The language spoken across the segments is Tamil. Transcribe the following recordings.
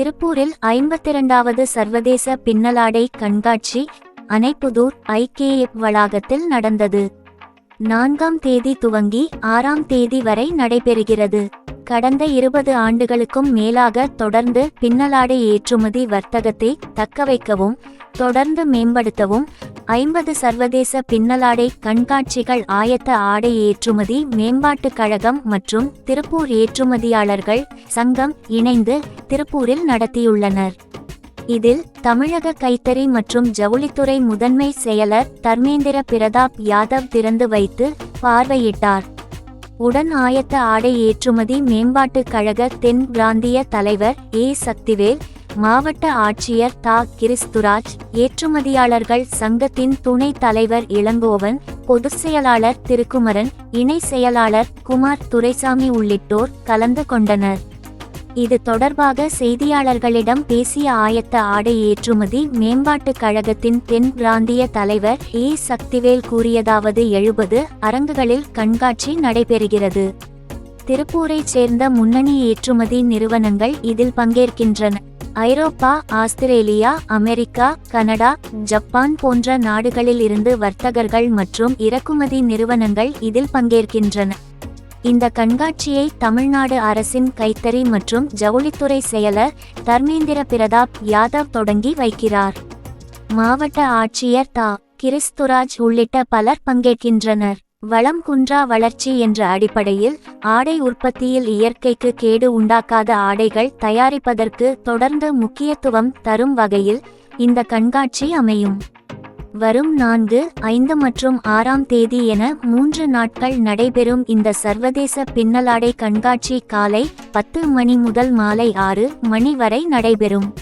திருப்பூரில் ஐம்பத்திரண்டாவது சர்வதேச பின்னலாடை கண்காட்சி அணைப்புதூர் ஐகேஎப் வளாகத்தில் நடந்தது. நான்காம் தேதி துவங்கி ஆறாம் தேதி வரை நடைபெறுகிறது. கடந்த இருபது ஆண்டுகளுக்கும் மேலாக தொடர்ந்து பின்னலாடை ஏற்றுமதி வர்த்தகத்தை தக்கவைக்கவும் தொடர்ந்து மேம்படுத்தவும் ஐம்பது சர்வதேச பின்னலாடை கண்காட்சிகள் ஆயத்த ஆடை ஏற்றுமதி மேம்பாட்டுக் கழகம் மற்றும் திருப்பூர் ஏற்றுமதியாளர்கள் சங்கம் இணைந்து திருப்பூரில் நடத்தியுள்ளனர். இதில் தமிழக கைத்தறி மற்றும் ஜவுளித்துறை முதன்மை செயலர் தர்மேந்திர பிரதாப் யாதவ் திறந்து வைத்து பார்வையிட்டார். உடன் ஆயத்த ஆடை ஏற்றுமதி மேம்பாட்டுக் கழக தென் பிராந்திய தலைவர் ஏ. சக்திவேல் மாவட்ட ஆட்சியர் தா. கிறிஸ்துராஜ் ஏற்றுமதியாளர்கள் சங்கத்தின் துணைத் தலைவர் இளங்கோவன் பொதுச் செயலாளர் திருக்குமரன் இணை செயலாளர் குமார் துரைசாமி உள்ளிட்டோர் கலந்து கொண்டனர். இது தொடர்பாக செய்தியாளர்களிடம் பேசிய ஆயத்த ஆடை ஏற்றுமதி மேம்பாட்டுக் கழகத்தின் தென் பிராந்திய தலைவர் ஏ. சக்திவேல் கூறியதாவது எழுபது அரங்குகளில் கண்காட்சி நடைபெறுகிறது. திருப்பூரைச் சேர்ந்த முன்னணி ஏற்றுமதி நிறுவனங்கள் இதில் பங்கேற்கின்றன. Europe Australia America Canada Japan போன்ற நாடுகளில் இருந்து வர்த்தகர்கள் மற்றும் இறக்குமதி நிறுவனங்கள் இதில் பங்கேற்கின்றன. இந்த கண்காட்சியை தமிழ்நாடு அரசின் கைத்தறி மற்றும் ஜவுளித்துறை செயலர் தர்மேந்திர பிரதாப் யாதவ் தொடங்கி வைக்கிறார். மாவட்ட ஆட்சியர் தா. கிறிஸ்துராஜ் உள்ளிட்ட பலர் பங்கேற்கின்றனர். வளம் குன்றா வளர்ச்சி என்ற அடிப்படையில் ஆடை உற்பத்தியில் இயற்கைக்கு கேடு உண்டாக்காத ஆடைகள் தயாரிப்பதற்கு தொடர்ந்து முக்கியத்துவம் தரும் வகையில் இந்த கண்காட்சி அமையும். வரும் நான்கு ஐந்து மற்றும் ஆறாம் தேதி என மூன்று நாட்கள் நடைபெறும் இந்த சர்வதேச பின்னலாடை கண்காட்சி காலை பத்து மணி முதல் மாலை ஆறு மணி வரை நடைபெறும்.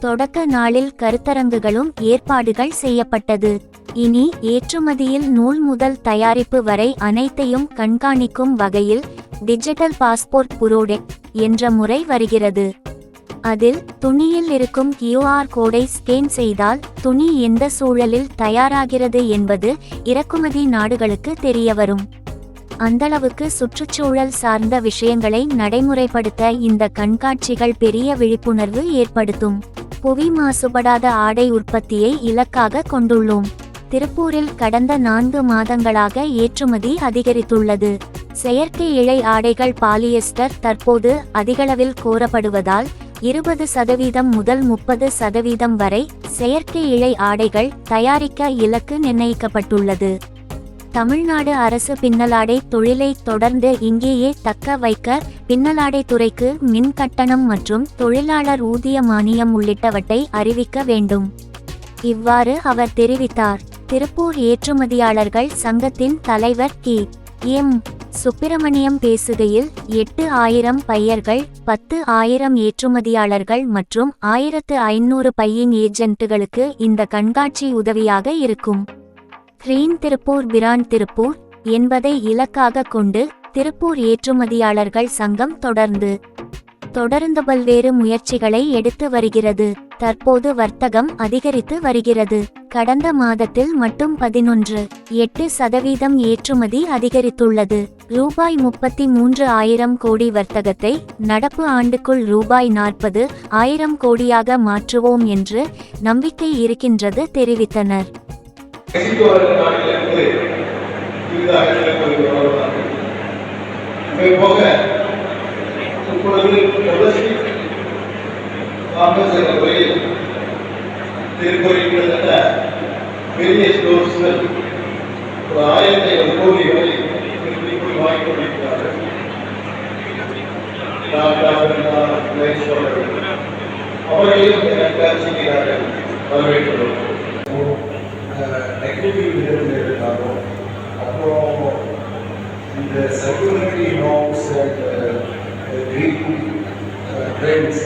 தொடக்க நாளில் கருத்தரங்குகளும் ஏற்பாடுகள் செய்யப்பட்டது. இனி ஏற்றுமதியில் நூல் முதல் தயாரிப்பு வரை அனைத்தையும் கண்காணிக்கும் வகையில் டிஜிட்டல் பாஸ்போர்ட் புரோடெக் என்ற முறை வருகிறது. அதில் துணியில் இருக்கும் கியூஆர் கோடை ஸ்கேன் செய்தால் துணி எந்த சூழலில் தயாராகிறது என்பது இறக்குமதி நாடுகளுக்கு தெரியவரும். அந்தளவுக்கு சுற்றுச்சூழல் சார்ந்த விஷயங்களை நடைமுறைப்படுத்த இந்த கண்காட்சிகள் பெரிய விழிப்புணர்வு ஏற்படுத்தும். புவி மாசுபடாத ஆடை உற்பத்தியை இலக்காக கொண்டுள்ளோம். திருப்பூரில் கடந்த நான்கு மாதங்களாக ஏற்றுமதி அதிகரித்துள்ளது. செயற்கை இழை ஆடைகள் பாலியஸ்டர் தற்போது அதிகளவில் கோரப்படுவதால் இருபது சதவீதம் முதல் முப்பது சதவீதம் வரை செயற்கை இழை ஆடைகள் தயாரிக்க இலக்கு நிர்ணயிக்கப்பட்டுள்ளது. தமிழ்நாடு அரசு பின்னலாடை தொழிலை தொடர்ந்து இங்கேயே தக்க வைக்க பின்னலாடை துறைக்கு மின் கட்டணம் மற்றும் தொழிலாளர் ஊதிய மானியம் உள்ளிட்டவற்றை அறிவிக்க வேண்டும். இவ்வாறு அவர் தெரிவித்தார். திருப்பூர் ஏற்றுமதியாளர்கள் சங்கத்தின் தலைவர் கி. எம். சுப்பிரமணியம் பேசுகையில் எட்டு ஆயிரம் பையர்கள் பத்து ஆயிரம் ஏற்றுமதியாளர்கள் மற்றும் ஆயிரத்து ஐநூறு பையின் ஏஜென்ட்டுகளுக்கு இந்த கண்காட்சி உதவியாக இருக்கும். கிரீன் திருப்பூர் பிரான் திருப்பூர் என்பதை இலக்காக கொண்டு திருப்பூர் ஏற்றுமதியாளர்கள் சங்கம் தொடர்ந்து தொடர்ந்து பல்வேறு முயற்சிகளை எடுத்து வருகிறது. தற்போது வர்த்தகம் அதிகரித்து வருகிறது. கடந்த மாதத்தில் மட்டும் பதினொன்று எட்டு சதவீதம் ஏற்றுமதி அதிகரித்துள்ளது. ரூபாய் முப்பத்தி மூன்று ஆயிரம் கோடி வர்த்தகத்தை நடப்பு ஆண்டுக்குள் ரூபாய் நாற்பது ஆயிரம் கோடியாக மாற்றுவோம் என்று நம்பிக்கை இருக்கின்றது தெரிவித்தனர். போக இப்பொழுது டொமஸ்டிக் காமர்ஸ் என்ற முறையில் திருப்பூரில் கிட்டத்தட்ட பெரிய ஸ்டோர்ஸ்கள் ஒரு ஆயிரத்தி ஐநூறு கோடி வரை திருப்பூர் வாங்கிக் கொண்டிருக்கிறார்கள் டாடா பிர்லா, ரிலையன்ஸ் போன்றவர்கள். அவர்களையும் இந்த கண்காட்சிக்கிறார்கள் வரவேற்றுள்ளோம் நெகட்டிவ் இருக்காகும் அப்புறம் இந்த circularity norms and green trends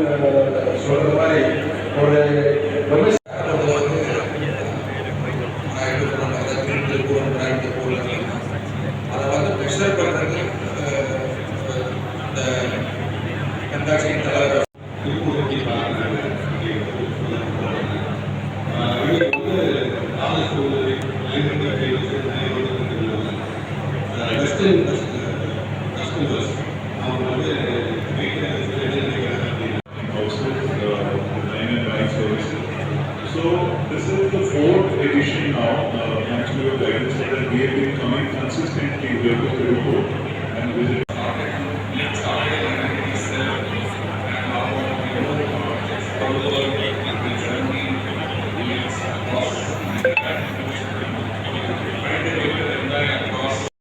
this is the fourth edition now, uh, your guidance that we have been coming consistently here to Tirupur and visit